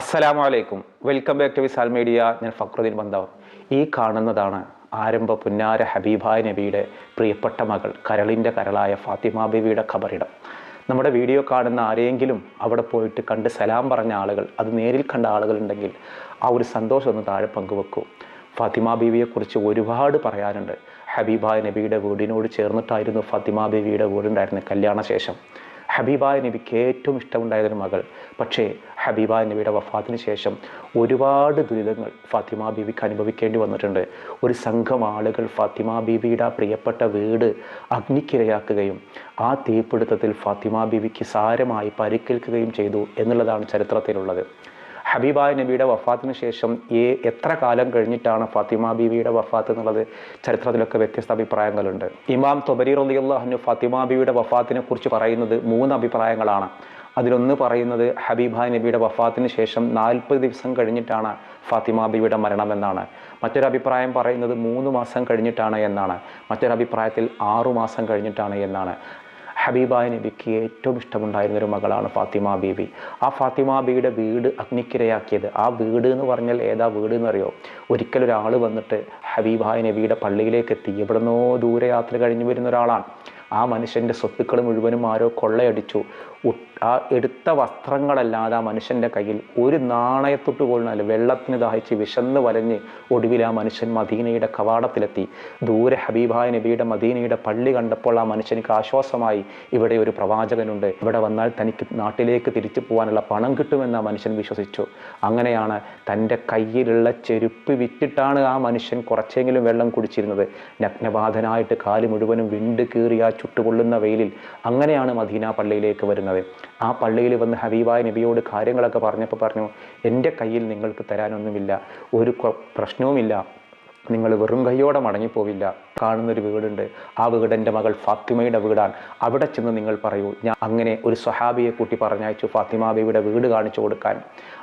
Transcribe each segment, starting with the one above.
അസ്സലാമു അലൈക്കും welcome back to Visal media ഞാൻ ഫക്രുദ്ദീൻ ബന്താവ്. ഈ കാണുന്നതാണ് ആരംഭ പുന്നാര ഹബീബായ നബിയുടെ പ്രിയപ്പെട്ട മകൾ കരളിന്റെ കരളായ ഫാത്തിമ ബീവിയുടെ ഖബറിടം. നമ്മുടെ വീഡിയോ കാണുന്ന ആരെങ്കിലും അവിടെ പോയിട്ട് കണ്ട് സലാം പറഞ്ഞ ആളുകൾ അത് നേരിൽ കണ്ട ആളുകളുണ്ടെങ്കിൽ ആ ഒരു സന്തോഷം ഒന്ന് താഴെ പങ്കുവെക്കൂ. ഫാത്തിമ ബീവിയെക്കുറിച്ച് ഒരുപാട് പറയാനുണ്ട്. ഹബീബായ നബിയുടെ വീടിനോട് ചേർന്നിട്ടായിരുന്നു ഫാത്തിമ ബീവിയുടെ വീടുണ്ടായിരുന്നത് കല്യാണശേഷം. ഹബീബായ നബിക്ക് ഏറ്റവും ഇഷ്ടമുണ്ടായതൊരു മകൾ. പക്ഷേ ഹബീബായ നബിയുടെ വഫാത്തിന് ശേഷം ഒരുപാട് ദുരിതങ്ങൾ ഫാത്തിമ ബീവിക്ക് അനുഭവിക്കേണ്ടി വന്നിട്ടുണ്ട്. ഒരു സംഘം ആളുകൾ ഫാത്തിമ ബീവിയുടെ പ്രിയപ്പെട്ട വീട് അഗ്നിക്കിരയാക്കുകയും ആ തീപിടുത്തത്തിൽ ഫാത്തിമ ബീവിക്ക് സാരമായി പരിക്കേൽക്കുകയും ചെയ്തു എന്നുള്ളതാണ് ചരിത്രത്തിലുള്ളത്. ഹബീബായ നബിയുടെ വഫാത്തിന് ശേഷം ഏ എത്ര കാലം കഴിഞ്ഞിട്ടാണ് ഫാത്തിമ ബീവിയുടെ വഫാത്ത് എന്നുള്ളത് ചരിത്രത്തിലൊക്കെ വ്യത്യസ്ത അഭിപ്രായങ്ങളുണ്ട്. ഇമാം തൊബരി റലിയുള്ളഹനു ഫാത്തിമ ബീവിയുടെ വഫാത്തിനെ കുറിച്ച് പറയുന്നത് മൂന്ന് അഭിപ്രായങ്ങളാണ്. അതിലൊന്ന് പറയുന്നത് ഹബീബായ നബിയുടെ വഫാത്തിന് ശേഷം നാൽപ്പത് ദിവസം കഴിഞ്ഞിട്ടാണ് ഫാത്തിമ ബീവിയുടെ മരണം എന്നാണ് മറ്റൊരു അഭിപ്രായം പറയുന്നത് മൂന്ന് മാസം കഴിഞ്ഞിട്ടാണ് എന്നാണ്. മറ്റൊരു അഭിപ്രായത്തിൽ ആറു മാസം കഴിഞ്ഞിട്ടാണ് എന്നാണ്. ഹബീബായ നബിക്ക് ഏറ്റവും ഇഷ്ടമുണ്ടായിരുന്നൊരു മകളാണ് ഫാത്തിമ ബീബി. ആ ഫാത്തിമ ബീയുടെ വീട് അഗ്നിക്കിരയാക്കിയത്. ആ വീട് എന്ന് പറഞ്ഞാൽ ഏതാ വീട് എന്നറിയോ? ഒരിക്കൽ ഒരാൾ വന്നിട്ട് ഹബീബായ നബിയുടെ പള്ളിയിലേക്ക് എത്തി എവിടുന്നോ ദൂരയാത്ര കഴിഞ്ഞു വരുന്ന ഒരാളാണ്. ആ മനുഷ്യന്റെ സ്വത്തുക്കൾ മുഴുവനും ആരോ കൊള്ളയടിച്ചു. ആ എടുത്ത വസ്ത്രങ്ങളല്ലാതെ ആ മനുഷ്യന്റെ കയ്യിൽ ഒരു നാണയത്തൊട്ട് പോലും വെള്ളത്തിന് ദാഹിച്ച് വിശന്ന് വലഞ്ഞ് ഒടുവിൽ ആ മനുഷ്യൻ മദീനയുടെ കവാടത്തിലെത്തി. ദൂരെ ഹബീബായ നബിയുടെ മദീനയുടെ പള്ളി കണ്ടപ്പോൾ ആ മനുഷ്യനിക്ക് ആശ്വാസമായി ഇവിടെ ഒരു പ്രവാചകനുണ്ട്. ഇവിടെ വന്നാൽ തനിക്ക് നാട്ടിലേക്ക് തിരിച്ചു പോകാനുള്ള പണം കിട്ടുമെന്ന് ആ മനുഷ്യൻ വിശ്വസിച്ചു. അങ്ങനെയാണ് തന്റെ കയ്യിലുള്ള ചെരുപ്പ് വിറ്റിട്ടാണ് ആ മനുഷ്യൻ കുറച്ചെങ്കിലും വെള്ളം കുടിച്ചിരുന്നത്. നഗ്നബാധനായിട്ട് കാൽ മുഴുവനും വിണ്ട് കീറി ആ ചുട്ടുപൊള്ളുന്ന വെയിലിൽ അങ്ങനെയാണ് മദീന പള്ളിയിലേക്ക് വരുന്നത്. ആ പള്ളിയിൽ വന്ന് ഹബീബായ നബിയോട് കാര്യങ്ങളൊക്കെ പറഞ്ഞപ്പോൾ പറഞ്ഞു എന്റെ കയ്യിൽ നിങ്ങൾക്ക് തരാനൊന്നുമില്ല. ഒരു പ്രശ്നവുമില്ല. നിങ്ങൾ വെറും കൈയോടെ മടങ്ങിപ്പോവില്ല. കാണുന്നൊരു വീടുണ്ട്. ആ വീട് എന്റെ മകൾ ഫാത്തിമയുടെ വീടാണ്. അവിടെ ചെന്ന് നിങ്ങൾ പറയൂ. ഞാൻ അങ്ങനെ ഒരു സ്വഹാബിയെ കൂട്ടി പറഞ്ഞയച്ചു ഫാത്തിമ ബീവിയുടെ വീട് കാണിച്ചു കൊടുക്കാൻ.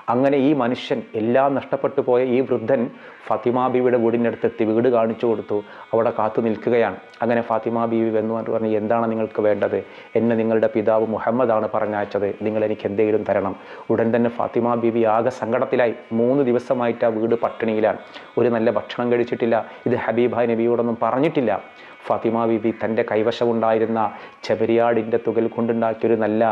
അങ്ങനെ ഈ മനുഷ്യൻ എല്ലാം നഷ്ടപ്പെട്ടു പോയ ഈ വൃദ്ധൻ ഫാത്തിമ ബീവിയുടെ വീടിനടുത്തെത്തി വീട് കാണിച്ചു കൊടുത്തു. അവിടെ കാത്തു നിൽക്കുകയാണ്. അങ്ങനെ ഫാത്തിമ ബീവി എന്ന് പറഞ്ഞ് എന്താണ് നിങ്ങൾക്ക് വേണ്ടത്? എന്നെ നിങ്ങളുടെ പിതാവ് മുഹമ്മദാണ് പറഞ്ഞയച്ചത്. നിങ്ങൾ എനിക്ക് എന്തെങ്കിലും തരണം. ഉടൻ തന്നെ ഫാത്തിമ ബീവി ആകെ സങ്കടത്തിലായി. മൂന്ന് ദിവസമായിട്ട് ആ വീട് പട്ടിണിയിലാണ്. ഒരു നല്ല ഭക്ഷണം കഴിച്ചിട്ടില്ല. ഇത് ഹബീബായ് നബിയോടൊന്നും പറഞ്ഞിട്ടില്ല. ഫാത്തിമ ബീബി തന്റെ കൈവശമുണ്ടായിരുന്ന ചെബരിയാടിന്റെ തുകൽ കൊണ്ടുണ്ടാക്കിയൊരു നല്ല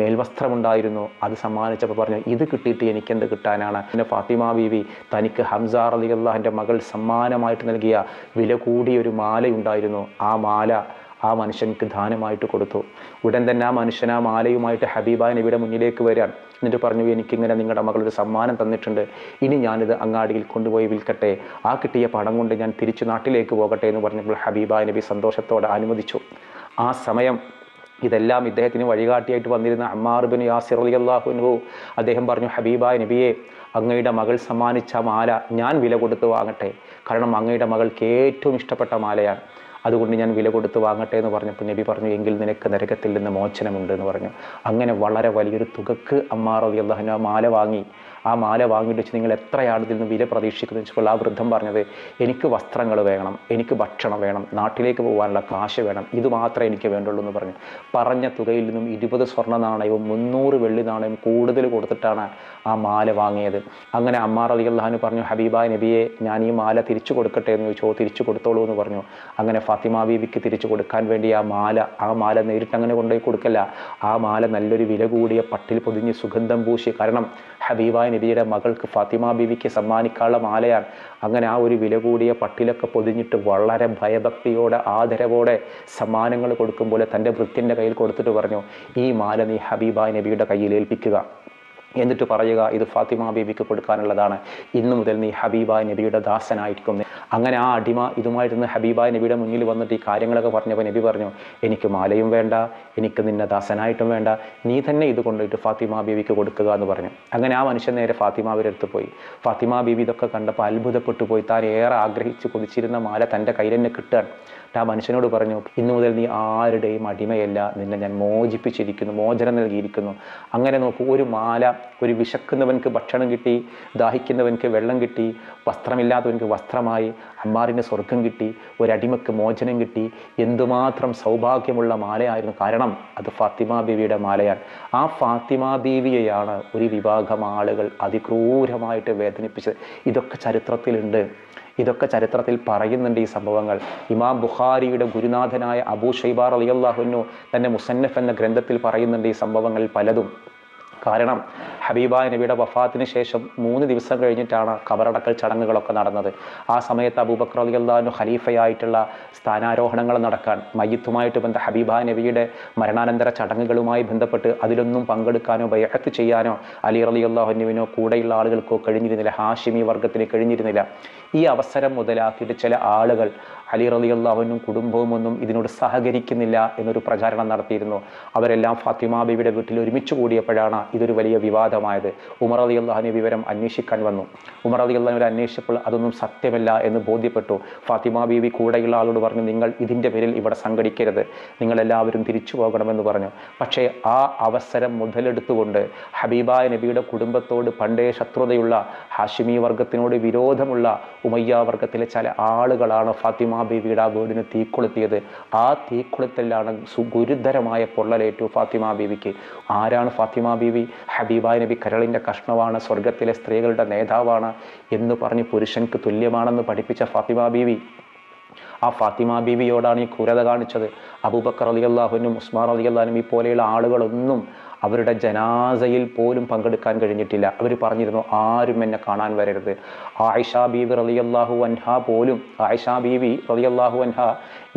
മേൽവസ്ത്രമുണ്ടായിരുന്നു. അത് സമ്മാനിച്ചപ്പോൾ പറഞ്ഞു ഇത് കിട്ടിയിട്ട് എനിക്കെന്ത് കിട്ടാനാണ്? പിന്നെ ഫാത്തിമ ബീബി തനിക്ക് ഹംസാർ അലി അള്ളാഹിന്റെ മകൾ സമ്മാനമായിട്ട് നൽകിയ വില കൂടിയൊരു മാലയുണ്ടായിരുന്നു. ആ മാല ആ മനുഷ്യൻക്ക് ദാനമായിട്ട് കൊടുത്തു. ഉടൻ തന്നെ ആ മനുഷ്യൻ ആ മാലയുമായിട്ട് ഹബീബായ നബിയുടെ മുന്നിലേക്ക് വരികയാണ് എന്നിട്ട് പറഞ്ഞു എനിക്കിങ്ങനെ നിങ്ങളുടെ മകളൊരു സമ്മാനം തന്നിട്ടുണ്ട്. ഇനി ഞാനിത് അങ്ങാടിയിൽ കൊണ്ടുപോയി വിൽക്കട്ടെ. ആ കിട്ടിയ പണം കൊണ്ട് ഞാൻ തിരിച്ചു നാട്ടിലേക്ക് പോകട്ടെ എന്ന് പറഞ്ഞപ്പോൾ ഹബീബായ നബി സന്തോഷത്തോടെ അനുവദിച്ചു ആ സമയം ഇതെല്ലാം ഇദ്ദേഹത്തിന് വഴികാട്ടിയായിട്ട് വന്നിരുന്ന അമ്മാർ ബിൻ യാസിർ അലി അള്ളാഹുനു അദ്ദേഹം പറഞ്ഞു ഹബീബായ നബിയെ അങ്ങയുടെ മകൾ സമ്മാനിച്ച മാല ഞാൻ വില കൊടുത്ത് വാങ്ങട്ടെ. കാരണം അങ്ങയുടെ മകൾക്ക് ഏറ്റവും ഇഷ്ടപ്പെട്ട മാലയാണ്. അതുകൊണ്ട് ഞാൻ വില കൊടുത്ത് വാങ്ങട്ടെ എന്ന് പറഞ്ഞപ്പോൾ നബി പറഞ്ഞു എങ്കിൽ നിനക്ക് നരകത്തിൽ നിന്ന് മോചനമുണ്ട് എന്ന് പറഞ്ഞു. അങ്ങനെ വളരെ വലിയൊരു തുകക്ക് അമ്മാർ അലി മാല വാങ്ങി. ആ മാല വാങ്ങിയിട്ട് വെച്ച് നിങ്ങൾ എത്രയാണ് ഇതിൽ നിന്ന് വില പ്രതീക്ഷിക്കുന്നത് വെച്ചപ്പോൾ ആ വൃദ്ധം പറഞ്ഞത് എനിക്ക് വസ്ത്രങ്ങൾ വേണം എനിക്ക് ഭക്ഷണം വേണം നാട്ടിലേക്ക് പോകാനുള്ള കാശ് വേണം ഇത് മാത്രമേ എനിക്ക് വേണ്ടുള്ളൂ എന്ന് പറഞ്ഞു. പറഞ്ഞ തുകയിൽ നിന്നും ഇരുപത് സ്വർണ നാണയവും മുന്നൂറ് വെള്ളി നാണയവും കൂടുതൽ കൊടുത്തിട്ടാണ് ആ മാല വാങ്ങിയത്. അങ്ങനെ അമ്മാർ അലി അള്ളഹാന് പറഞ്ഞു ഹബീബ നബിയെ ഞാൻ ഈ മാല തിരിച്ചു കൊടുക്കട്ടെ എന്ന് ചോദിച്ചോ തിരിച്ചു കൊടുത്തോളൂ എന്ന് പറഞ്ഞു. അങ്ങനെ ഫാത്തിമ ബീവിക്ക് തിരിച്ചു കൊടുക്കാൻ വേണ്ടി ആ മാല ആ മാല നേരിട്ട് അങ്ങനെ കൊണ്ടുപോയി കൊടുക്കല്ല. ആ മാല നല്ലൊരു വില കൂടിയ പട്ടിൽ പൊതിഞ്ഞ് സുഗന്ധം പൂശി. കാരണം ഹബീബായ് നബിയുടെ മകൾക്ക് ഫാത്തിമ ബീവിക്ക് സമ്മാനിക്കാനുള്ള മാലയാണ്. അങ്ങനെ ആ ഒരു വില കൂടിയ പട്ടിലൊക്കെ പൊതിഞ്ഞിട്ട് വളരെ ഭയഭക്തിയോടെ ആദരവോടെ സമ്മാനങ്ങൾ കൊടുക്കുമ്പോൾ തന്റെ വൃത്തിന്റെ കയ്യിൽ കൊടുത്തിട്ട് പറഞ്ഞു ഈ മാല നീ ഹബീബായ നബിയുടെ കയ്യിൽ ഏൽപ്പിക്കുക. എന്നിട്ട് പറയുക ഇത് ഫാത്തിമ ബീബിക്ക് കൊടുക്കാനുള്ളതാണ്. ഇന്നു മുതൽ നീ ഹബീബായ് നബിയുടെ ദാസനായിരിക്കും. അങ്ങനെ ആ അടിമ ഇതുമായിരുന്നു ഹബീബായ് നബിയുടെ മുന്നിൽ വന്നിട്ട് ഈ കാര്യങ്ങളൊക്കെ പറഞ്ഞപ്പോൾ നബി പറഞ്ഞു എനിക്ക് മാലയും വേണ്ട എനിക്ക് നിന്നെ ദാസനായിട്ടും വേണ്ട നീ തന്നെ ഇത് കൊണ്ടുപോയിട്ട് ഫാത്തിമ ബീവിക്ക് കൊടുക്കുക എന്ന് പറഞ്ഞു. അങ്ങനെ ആ മനുഷ്യൻ നേരെ ഫാത്തിമ അടുത്ത് പോയി. ഫാത്തിമ ബീവി ഇതൊക്കെ കണ്ടപ്പോൾ അത്ഭുതപ്പെട്ടു പോയി. താൻ ഏറെ ആഗ്രഹിച്ച് കൊതിച്ചിരുന്ന മാല തന്റെ കയ്യിൽ തന്നെ കിട്ടുകയാണ്. ആ മനുഷ്യനോട് പറഞ്ഞു ഇന്നു മുതൽ നീ ആരുടെയും അടിമയല്ല. നിന്നെ ഞാൻ മോചിപ്പിച്ചിരിക്കുന്നു മോചനം നൽകിയിരിക്കുന്നു. അങ്ങനെ നോക്കൂ ഒരു മാല ഒരു വിശക്കുന്നവൻക്ക് ഭക്ഷണം കിട്ടി ദാഹിക്കുന്നവൻക്ക് വെള്ളം കിട്ടി വസ്ത്രമില്ലാത്തവൻക്ക് വസ്ത്രമായി അമ്മാറിന് സ്വർഗം കിട്ടി ഒരടിമക്ക് മോചനം കിട്ടി എന്തുമാത്രം സൗഭാഗ്യമുള്ള മാലയായിരുന്നു. കാരണം അത് ഫാത്തിമ ബീവിയുടെ മാലയാണ്. ആ ഫാത്തിമ ബീവിയെയാണ് ഒരു വിഭാഗം ആളുകൾ അതിക്രൂരമായിട്ട് വേദനിപ്പിച്ചത്. ഇതൊക്കെ ചരിത്രത്തിലുണ്ട്. ഇതൊക്കെ ചരിത്രത്തിൽ പറയുന്നുണ്ട് ഈ സംഭവങ്ങൾ. ഇമാം ബുഖാരിയുടെ ഗുരുനാഥനായ അബൂ ഷൈബാർ അലിയല്ലാഹുനു തന്നെ മുസന്നഫ് എന്ന ഗ്രന്ഥത്തിൽ പറയുന്നുണ്ട് ഈ സംഭവങ്ങൾ പലതും. കാരണം ഹബീബ നബിയുടെ വഫാത്തിന് ശേഷം മൂന്ന് ദിവസം കഴിഞ്ഞിട്ടാണ് കബറടക്കൽ ചടങ്ങുകളൊക്കെ നടന്നത്. ആ സമയത്ത് അബൂബക്ര അലി അള്ളാഹു ഖലീഫയായിട്ടുള്ള സ്ഥാനാരോഹണങ്ങൾ നടക്കാൻ മയ്യത്തുമായിട്ട് ബന്ധ ഹബീബ നബിയുടെ മരണാനന്തര ചടങ്ങുകളുമായി ബന്ധപ്പെട്ട് അതിലൊന്നും പങ്കെടുക്കാനോ ബയഹത്ത് ചെയ്യാനോ അലി അലി അള്ളാഹുനുവിനോ കൂടെയുള്ള ആളുകൾക്കോ കഴിഞ്ഞിരുന്നില്ല. ഹാഷിമി വർഗത്തിന് കഴിഞ്ഞിരുന്നില്ല. ഈ അവസരം മുതലാക്കിയിട്ട് ചില ആളുകൾ അലി റലി അള്ളാഹുനും കുടുംബവും ഒന്നും ഇതിനോട് സഹകരിക്കുന്നില്ല എന്നൊരു പ്രചാരണം നടത്തിയിരുന്നു. അവരെല്ലാം ഫാത്തിമ ബിബിയുടെ വീട്ടിൽ ഒരുമിച്ച് കൂടിയപ്പോഴാണ് ഇതൊരു വലിയ വിവാദമായത്. ഉമർ അലി അള്ളാഹുവിനെ വിവരം അന്വേഷിക്കാൻ വന്നു. ഉമർ അലി ഒരു അന്വേഷിച്ചപ്പോൾ അതൊന്നും സത്യമല്ല എന്ന് ബോധ്യപ്പെട്ടു. ഫാത്തിമ ബീവി കൂടെയുള്ള ആളോട് പറഞ്ഞു നിങ്ങൾ ഇതിന്റെ പേരിൽ ഇവിടെ സംഘടിക്കരുത്. നിങ്ങളെല്ലാവരും തിരിച്ചു പോകണമെന്ന് പറഞ്ഞു. പക്ഷേ ആ അവസരം മുതലെടുത്തുകൊണ്ട് ഹബീബായ നബിയുടെ കുടുംബത്തോട് പണ്ടേ ശത്രുതയുള്ള ഹാഷിമി വർഗത്തിനോട് വിരോധമുള്ള ഉമയ്യ വർഗത്തിലെ ചില ആളുകളാണ് ഫാത്തിമ ബീവിയുടെ ആ വീടിന് തീക്കൊളുത്തിയത്. ആ തീക്കൊളുത്തലിലാണ് സുഗുരുതരമായ പൊള്ളലേറ്റു ഫാത്തിമ ബീവിക്ക്. ആരാണ് ഫാത്തിമ ബീവി? ഹബീബ നബി കരളിന്റെ കഷ്ണമാണ് സ്വർഗത്തിലെ സ്ത്രീകളുടെ നേതാവാണ് എന്ന് പറഞ്ഞ് പുരുഷൻക്ക് തുല്യമാണെന്ന് പഠിപ്പിച്ച ഫാത്തിമ ബീവി. ആ ഫാത്തിമ ബീവിയോടാണ് ഈ ക്രൂരത കാണിച്ചത്. അബൂബക്കർ അലി അള്ളാഹുനും ഉസ്മാൻ അലി അള്ളാഹുനും ഈ പോലെയുള്ള ആളുകളൊന്നും അവരുടെ ജനാസയിൽ പോലും പങ്കെടുക്കാൻ കഴിഞ്ഞിട്ടില്ല. അവർ പറഞ്ഞിരുന്നു ആരും എന്നെ കാണാൻ വരരുത്. ആയിഷ ബീവി റളിയല്ലാഹു അള്ളാഹു അൻഹ പോലും ആയിഷ ബീവി റളിയല്ലാഹു അള്ളാഹു അൻഹ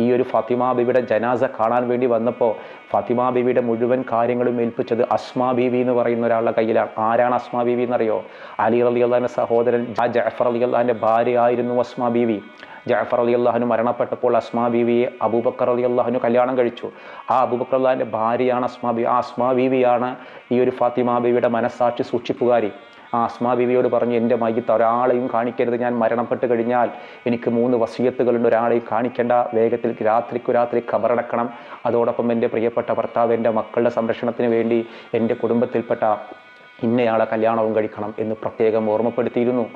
ഈ ഒരു ഫാത്തിമ ബീവിയുടെ ജനാസ കാണാൻ വേണ്ടി വന്നപ്പോൾ ഫാത്തിമ ബീവിയുടെ മുഴുവൻ കാര്യങ്ങളും ഏൽപ്പിച്ചത് അസ്മാ ബീവി എന്ന് പറയുന്ന ഒരാളുടെ കയ്യിലാണ്. ആരാണ് അസ്മാ ബീവി എന്നറിയോ? അലി അലി അള്ളാഹിന്റെ സഹോദരൻ ജാഫർ അലി അള്ളാഹിന്റെ ഭാര്യയായിരുന്നു അസ്മാ ബീവി. ജാഫർ അലി അള്ളാഹുന് മരണപ്പെട്ടപ്പോൾ അസ്മാ ബീവിയെ അബൂബക്കർ അലി അള്ളാഹുന് കല്യാണം കഴിച്ചു. ആ അബൂബക്കർ അള്ളാഹിന്റെ ഭാര്യയാണ് അസ്മാ ബീവി ആ അസ്മാ ബീവിയാണ് ഈ ഒരു ഫാത്തിമ ബീവിയുടെ മനസ്സാക്ഷി സൂക്ഷിപ്പുകാരി. ആ അസ്മാ ബീവിയോട് പറഞ്ഞു എന്റെ മയ്യത്ത് ഒരാളെയും കാണിക്കരുത്. ഞാൻ മരണപ്പെട്ട് കഴിഞ്ഞാൽ എനിക്ക് മൂന്ന് വസീയത്തുകളുണ്ട്. ഒരാളെയും കാണിക്കേണ്ട. വേഗത്തിൽ രാത്രിക്കു രാത്രി ഖബറടക്കണം അതോടൊപ്പം എന്റെ പ്രിയപ്പെട്ട ഭർത്താവ് എന്റെ മക്കളുടെ സംരക്ഷണത്തിന് വേണ്ടി എന്റെ കുടുംബത്തിൽപ്പെട്ട ഇന്നയാളെ കല്യാണവും കഴിക്കണം എന്ന് പ്രത്യേകം ഓർമ്മപ്പെടുത്തിയിരുന്നു.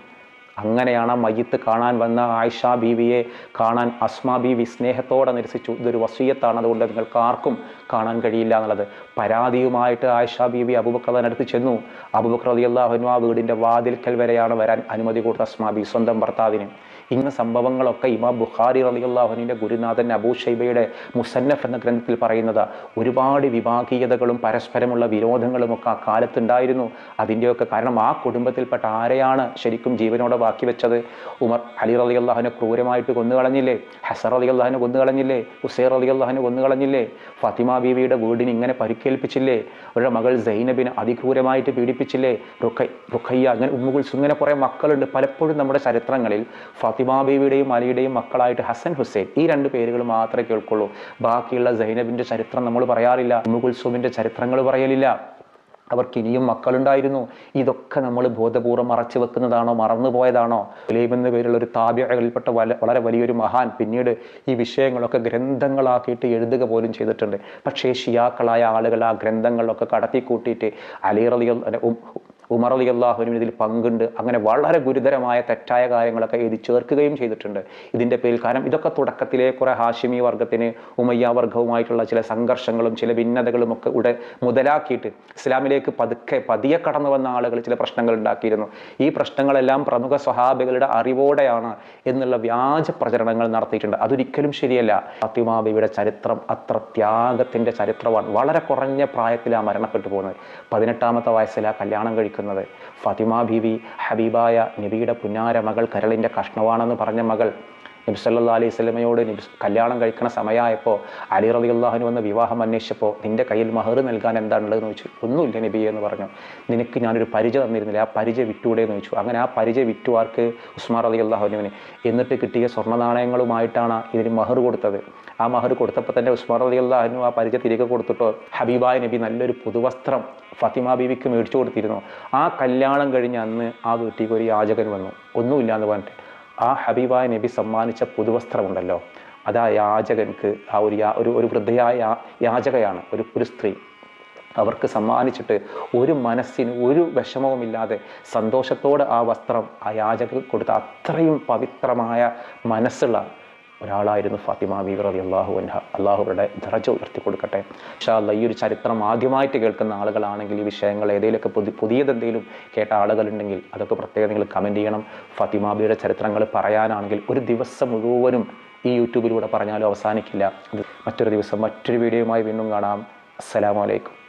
അങ്ങനെയാണ് മയ്യത്ത് കാണാൻ വന്ന ആയിഷ ബീവിയെ കാണാൻ അസ്മ ബീവി സ്നേഹത്തോടെ നിരസിച്ചു. ഇതൊരു വസീയത്താണ്. അതുകൊണ്ട് നിങ്ങൾക്ക് ആർക്കും കാണാൻ കഴിയില്ല എന്നുള്ളത്. പരാതിയുമായിട്ട് ആയിഷ ബീവി അബുബക്രദനടുത്ത് ചെന്നു. അബുബക്ര അലി അള്ളാഹുനു ആ വീടിന്റെ വാതിൽക്കൽ വരെയാണ് വരാൻ അനുമതി കൊടുത്ത അസ്മാബി സ്വന്തം ഭർത്താവിന്. ഇന്ന സംഭവങ്ങളൊക്കെ ഇമാം ബുഖാരി അലിയുള്ളാഹുനിന്റെ ഗുരുനാഥൻ അബൂ ഷൈബയുടെ മുസന്നഫ് എന്ന ഗ്രന്ഥത്തിൽ പറയുന്നത് ഒരുപാട് വിഭാഗീയതകളും പരസ്പരമുള്ള വിരോധങ്ങളും ഒക്കെ ആ കാലത്തുണ്ടായിരുന്നു. അതിന്റെയൊക്കെ കാരണം ആ കുടുംബത്തിൽപ്പെട്ട ആരെയാണ് ശരിക്കും ജീവനോടെ ബാക്കി വെച്ചത്? ഉമർ അലി അലി അള്ളാഹുനെ ക്രൂരമായിട്ട് കൊന്നുകളഞ്ഞില്ലേ ഹസർ അലി അള്ളാഹിനെ കൊന്നുകളഞ്ഞില്ലേ ഹുസൈർ അലി അള്ളാഹിനെ കൊന്നുകളഞ്ഞില്ലേ ഫാത്തിമ ബീവിയുടെ വീടിന് ഇങ്ങനെ പരിക്കേൽപ്പിച്ചില്ലേ? അവരുടെ മകൾ സൈനബിനെ അതിക്രൂരമായിട്ട് പീഡിപ്പിച്ചില്ലേ? റുഖൈ റുഖയ്യ അങ്ങനെ ഉമ്മുകുൽസ് ഇങ്ങനെ കുറേ മക്കളുണ്ട്. പലപ്പോഴും നമ്മുടെ ചരിത്രങ്ങളിൽ ഫാത്തിമ ബീവിയുടെയും അലിയുടെയും മക്കളായിട്ട് ഹസൻ ഹുസൈൻ ഈ രണ്ട് പേരുകൾ മാത്രമേ കേൾക്കുള്ളൂ. ബാക്കിയുള്ള സൈനബിന്റെ ചരിത്രം നമ്മൾ പറയാറില്ല ഉമ്മുകുൽസുമിന്റെ ചരിത്രങ്ങൾ പറയലില്ല. അവർക്ക് ഇനിയും മക്കളുണ്ടായിരുന്നു. ഇതൊക്കെ നമ്മൾ ബോധപൂർവം മറച്ചു വെക്കുന്നതാണോ മറന്നുപോയതാണോ പോയതാണോ? എന്ന പേരുള്ള ഒരു താപ്യകളിൽപ്പെട്ട വളരെ വലിയൊരു മഹാൻ പിന്നീട് ഈ വിഷയങ്ങളൊക്കെ ഗ്രന്ഥങ്ങളാക്കിയിട്ട് എഴുതുക പോലും ചെയ്തിട്ടുണ്ട്. പക്ഷേ ഷിയാക്കളായ ആളുകൾ ആ ഗ്രന്ഥങ്ങളിലൊക്കെ കടത്തിക്കൂട്ടിയിട്ട് അലീറലികൾ ഉമർ അലി അള്ളാഹുവിനും ഇതിൽ പങ്കുണ്ട്. അങ്ങനെ വളരെ ഗുരുതരമായ തെറ്റായ കാര്യങ്ങളൊക്കെ എഴുതി ചേർക്കുകയും ചെയ്തിട്ടുണ്ട്. ഇതിന്റെ പേരിൽ കാരണം ഇതൊക്കെ തുടക്കത്തിലെ കുറേ ഹാഷിമി വർഗത്തിന് ഉമയ്യ വർഗവുമായിട്ടുള്ള ചില സംഘർഷങ്ങളും ചില ഭിന്നതകളും ഒക്കെ ഉടൻ മുതലാക്കിയിട്ട് ഇസ്ലാമിലേക്ക് പതുക്കെ പതിയെ കടന്നു വന്ന ആളുകൾ ചില പ്രശ്നങ്ങൾ ഉണ്ടാക്കിയിരുന്നു. ഈ പ്രശ്നങ്ങളെല്ലാം പ്രമുഖ സ്വഹാബികളുടെ അറിവോടെയാണ് എന്നുള്ള വ്യാജ പ്രചരണങ്ങൾ നടത്തിയിട്ടുണ്ട്. അതൊരിക്കലും ശരിയല്ല. ഫാത്തിമാബിയുടെ ചരിത്രം അത്ര ത്യാഗത്തിന്റെ ചരിത്രമാണ്. വളരെ കുറഞ്ഞ പ്രായത്തിലാണ് മരണപ്പെട്ടു പോകുന്നത്. പതിനെട്ടാമത്തെ വയസ്സിലാണ് കല്യാണം കഴിക്കുന്നത്. ഫാത്തിമ ബീവി ഹബീബായ നബിയുടെ പുന്നാര മകൾ കരളിന്റെ കഷ്ണവാണെന്ന് പറഞ്ഞ മകൾ നബി സല്ലാ അലൈഹി സ്വലമയോട് നബി കല്യാണം കഴിക്കണ സമയമായപ്പോൾ അലി റലി അള്ളാഹുന് വന്ന് വിവാഹം അന്വേഷിച്ചപ്പോൾ നിന്റെ കയ്യിൽ മഹർ നൽകാൻ എന്താണുള്ളതെന്ന് ചോദിച്ചു. ഒന്നുമില്ല നബി എന്ന് പറഞ്ഞു. നിനക്ക് ഞാനൊരു പരിചയ തന്നിരുന്നില്ല. ആ പരിചയ വിറ്റൂടെ എന്ന് ചോദിച്ചു. അങ്ങനെ ആ പരിചയ വിറ്റു ആർക്ക്? ഉസ്മാർ അലി അള്ളാഹുനുവിന് എന്നിട്ട് കിട്ടിയ സ്വർണ നാണയങ്ങളുമായിട്ടാണ് ഇതിന് മഹർ കൊടുത്തത്. ആ മഹർ കൊടുത്തപ്പോൾ തന്നെ ഉസ്മാർ അലി അള്ളാഹുനു ആ പരിചയ തിരികെ കൊടുത്തിട്ടോ ഹബീബായ നബി നല്ലൊരു പുതുവസ്ത്രം ഫത്തിമ ബീവിക്ക് മേടിച്ചു കൊടുത്തിരുന്നു. ആ കല്യാണം കഴിഞ്ഞ് അന്ന് ആ വീട്ടിലേക്ക് ഒരു യാചകൻ വന്നു. ഒന്നുമില്ല എന്ന് പറഞ്ഞിട്ട്. ആ ഹബീബായ നബി സമ്മാനിച്ച പുതുവസ്ത്രമുണ്ടല്ലോ. അത് ആ യാചകൻക്ക് ആ ഒരു യാ ഒരു ഒരു വൃദ്ധയായ യാചകയാണ് ഒരു ഒരു സ്ത്രീ. അവർക്ക് സമ്മാനിച്ചിട്ട് ഒരു മനസ്സിന് ഒരു വിഷമവുമില്ലാതെ സന്തോഷത്തോടെ ആ വസ്ത്രം ആ യാചകർക്ക് കൊടുത്ത അത്രയും പവിത്രമായ മനസ്സുള്ള ഒരാളായിരുന്നു ഫാത്തിമ ബീവർ അലി അള്ളാഹു അൻഹ. അള്ളാഹുവരുടെ ദറജ ഉയർത്തി കൊടുക്കട്ടെ. പക്ഷേ അല്ല ഈ ഒരു ചരിത്രം ആദ്യമായിട്ട് കേൾക്കുന്ന ആളുകളാണെങ്കിൽ ഈ വിഷയങ്ങൾ ഏതെങ്കിലുമൊക്കെ പുതി പുതിയതെന്തെങ്കിലും കേട്ട ആളുകളുണ്ടെങ്കിൽ അതൊക്കെ പ്രത്യേകം നിങ്ങൾ കമന്റ് ചെയ്യണം. ഫാത്തിമ ബിയുടെ ചരിത്രങ്ങൾ പറയാനാണെങ്കിൽ ഒരു ദിവസം മുഴുവനും ഈ യൂട്യൂബിലൂടെ പറഞ്ഞാലും അവസാനിക്കില്ല. മറ്റൊരു ദിവസം മറ്റൊരു വീഡിയോയുമായി വീണ്ടും കാണാം. അസ്സലാമലൈക്കും